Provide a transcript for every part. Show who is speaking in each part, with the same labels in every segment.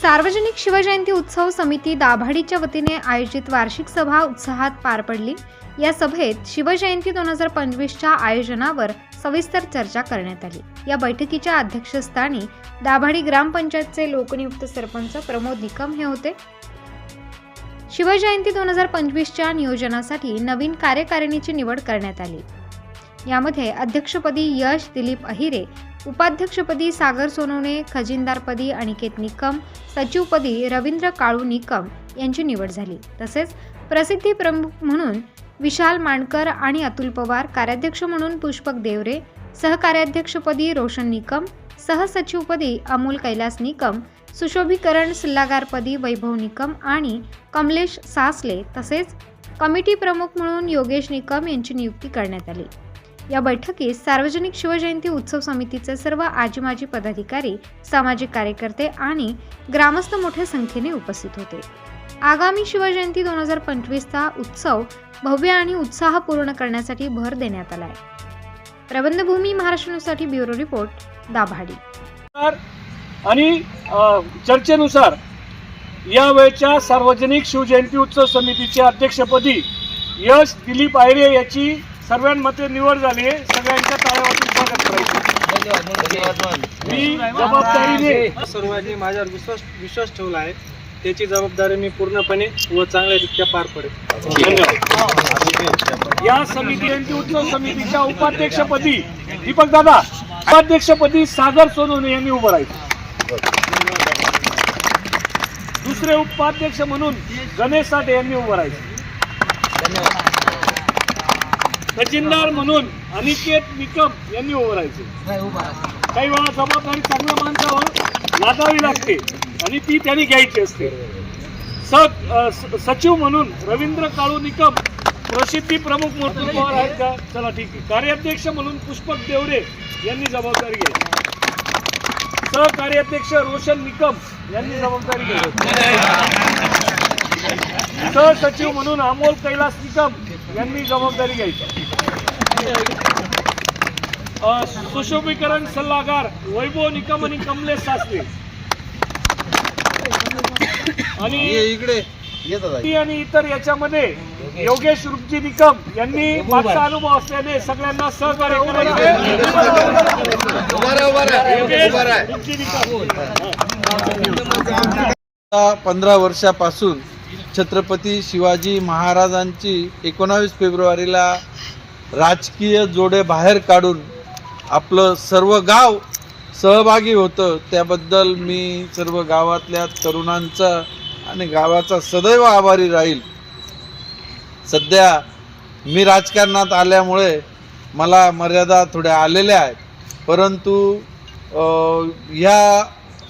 Speaker 1: सार्वजनिक शिवजयंती उत्सव समिती दाभाडीच्या वतीने आयोजित वार्षिक सभा उत्साहात पार पडली. या सभेत शिवजयंती दोन हजार पंचवीसच्या आयोजनावर सविस्तर चर्चा करण्यात आली. या बैठकीच्या अध्यक्षस्थानी दाभाडी ग्रामपंचायतचे लोकनियुक्त सरपंच प्रमोद निकम हे होते. शिवजयंती दोन हजार पंचवीसच्या नियोजनासाठी नवीन कार्यकारिणीची निवड करण्यात आली. यामध्ये अध्यक्षपदी यश दिलीप अहिरे उपाध्यक्षपदी सागर सोनवणे खजिनदारपदी अनिकेत निकम सचिवपदी रवींद्र काळू निकम यांची निवड झाली. तसेच प्रसिद्धी प्रमुख म्हणून विशाल मांडकर आणि अतुल पवार कार्याध्यक्ष म्हणून पुष्पक देवरे सहकार्याध्यक्षपदी रोशन निकम सहसचिवपदी अमोल कैलास निकम सुशोभीकरण सल्लागारपदी वैभव निकम आणि कमलेश सासले तसेच कमिटी प्रमुख म्हणून योगेश निकम यांची नियुक्ती करण्यात आली. या बैठकीत सार्वजनिक शिवजयंती उत्सव समितीचे सर्व आजी माजी पदाधिकारी सामाजिक कार्यकर्ते आणि ग्रामस्थ मोठ्या संख्येने उपस्थित होते. आगामी शिवजयंती दोन हजार पंचवीसचा उत्सव भव्य आणि उत्साह पूर्ण करण्यासाठी भर देण्यात आला आहे प्रबंधभूमी महाराष्ट्रासाठी ब्युरो रिपोर्ट दाभाडी.
Speaker 2: आणि अ, चर्चेनुसार यावेळच्या सार्वजनिक शिवजयंती उत्सव समितीच्या अध्यक्षपदी यश दिलीप आयरे याची सर्वांमध्ये निवड झाली सगळ्यांच्या टाळ्यावरती स्वागत करायचं. मी जबाबदारीने
Speaker 3: सर्वांनी माझ्यावर विश्वास विश्वास ठेवला आहे. त्याची जबाबदारी मी पूर्णपणे व चांगल्यारीत्या पार पडेल.
Speaker 2: धन्यवाद. या समिती जयंती उत्सव समितीच्या उपाध्यक्षपदी दीपक दादा उपाध्यक्षपदी सागर सोनवणे यांनी उभं राहायचं दुसरे उपाध्यक्ष म्हणून गणेश साठे यांनी उभं राहायचं खजिनदार म्हणून अनिकेत निकम यांनी उभं राहायचं काही वेळा जबाबदारी चांगल्या माणसावर लादावी लागते आणि ती त्यांनी घ्यायची असते. स अ, स- सचिव म्हणून रवींद्र काळू निकम प्रसिद्धी प्रमुख म्हणून पवार आहेत का? चला ठीक आहे. कार्याध्यक्ष म्हणून पुष्पक देवरे यांनी जबाबदारी घ्यायची सहकार्याध्यक्ष रोशन निकम यांनी जबाबदारी घ्यायची सहसचिव म्हणून अमोल कैलास निकम यांनी जबाबदारी घ्यायची. सुशोभीकरण सल्लागार वैभव निकम आणि कमलेश सासरे आणि
Speaker 3: इकडे
Speaker 2: ती आणि इतर याच्यामध्ये योगेश रुपजी निकम यांनी मागचा अनुभव असल्याने सगळ्यांना सहकार्य करायचे
Speaker 4: पंधरा वर्षापासून छत्रपती शिवाजी महाराजांची एकोणावीस फेब्रुवारीला राजकीय जोडे बाहेर काढून आपलं सर्व गाव सहभागी होतं. त्याबद्दल मी सर्व गावातल्या तरुणांचा आणि गावाचा सदैव आभारी राहील. सध्या मी राजकारणात आल्यामुळे मला मर्यादा थोड्या आलेल्या आहेत. परंतु ह्या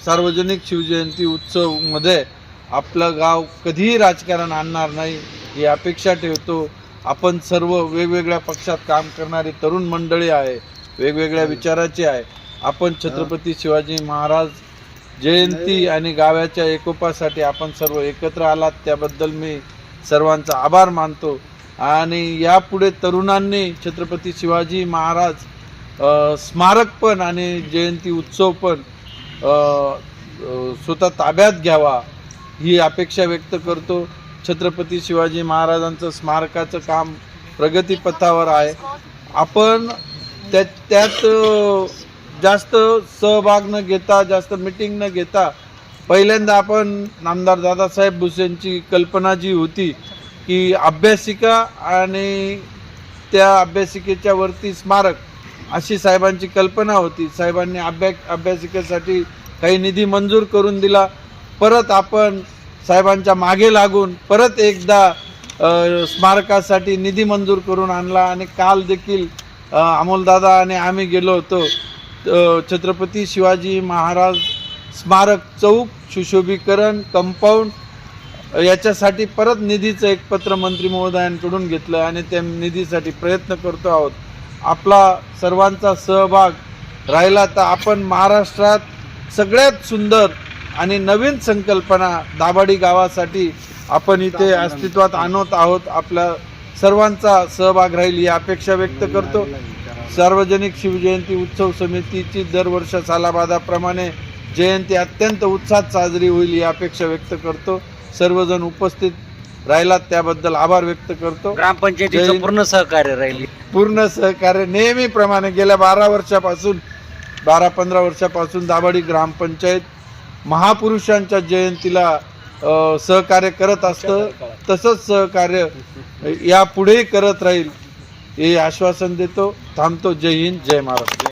Speaker 4: सार्वजनिक शिवजयंती उत्सवमध्ये आपलं गाव कधीही राजकारण आणणार नाही ही अपेक्षा ठेवतो. आपण सर्व वेगवेगळ्या पक्षात काम करणारी तरुण मंडळी आहे वेगवेगळ्या विचाराची आहे. आपण छत्रपती शिवाजी महाराज जयंती आणि गावाच्या एकोपासाठी आपण सर्व एकत्र आलात त्याबद्दल मी सर्वांचा आभार मानतो. आणि यापुढे तरुणांनी छत्रपती शिवाजी महाराज स्मारक पण आणि जयंती उत्सव पण स्वतः ताब्यात घ्यावा. ही अपेक्षा व्यक्त करतो. छत्रपती शिवाजी महाराजांचं स्मारकाचं काम प्रगतीपथावर आहे. आपण त्या त्यात जास्त सहभाग न घेता जास्त मिटिंग न घेता पहिल्यांदा आपण नामदार दादासाहेब भुसेंची कल्पना जी होती की अभ्यासिका आणि त्या अभ्यासिकेच्या वरती स्मारक अशी साहेबांची कल्पना होती. साहेबांनी अभ्या अभ्यासिकेसाठी काही निधी मंजूर करून दिला. परत आपण साहेबांच्या मागे लागून परत एकदा स्मारकासाठी निधी मंजूर करून आणला आणि काल देखील अमोलदादा आणि आम्ही गेलो होतो. छत्रपती शिवाजी महाराज स्मारक चौक सुशोभीकरण कंपाऊंड याच्यासाठी परत निधीचं एक पत्र मंत्री महोदयांकडून घेतलं आणि त्या निधीसाठी प्रयत्न करतो आहोत. आपला सर्वांचा सहभाग राहिला तर आपण महाराष्ट्रात सगळ्यात सुंदर आणि नवीन संकल्पना दाभाडी गावासाठी आपण इथे अस्तित्वात आणत आहोत. आपल्या सर्वांचा सहभाग राहील ही अपेक्षा व्यक्त करतो. सार्वजनिक शिवजयंती उत्सव समितीची दरवर्ष सालाबादाप्रमाणे जयंती अत्यंत उत्साहात साजरी होईल ही अपेक्षा व्यक्त करतो. सर्वजण उपस्थित राहिलात त्याबद्दल आभार व्यक्त करतो.
Speaker 5: ग्रामपंचायतीचं
Speaker 4: जैन-
Speaker 5: पूर्ण सहकार्य राहील.
Speaker 4: पूर्ण सहकार्य नेहमीप्रमाणे गेल्या बारा वर्षापासून बारा पंधरा वर्षापासून दाभाडी ग्रामपंचायत महापुरुषांच्या जयंतीला सहकार्य करत असतं. तसंच सहकार्य यापुढेही करत राहील हे आश्वासन देतो. थांबतो. जय हिंद जय महाराष्ट्र.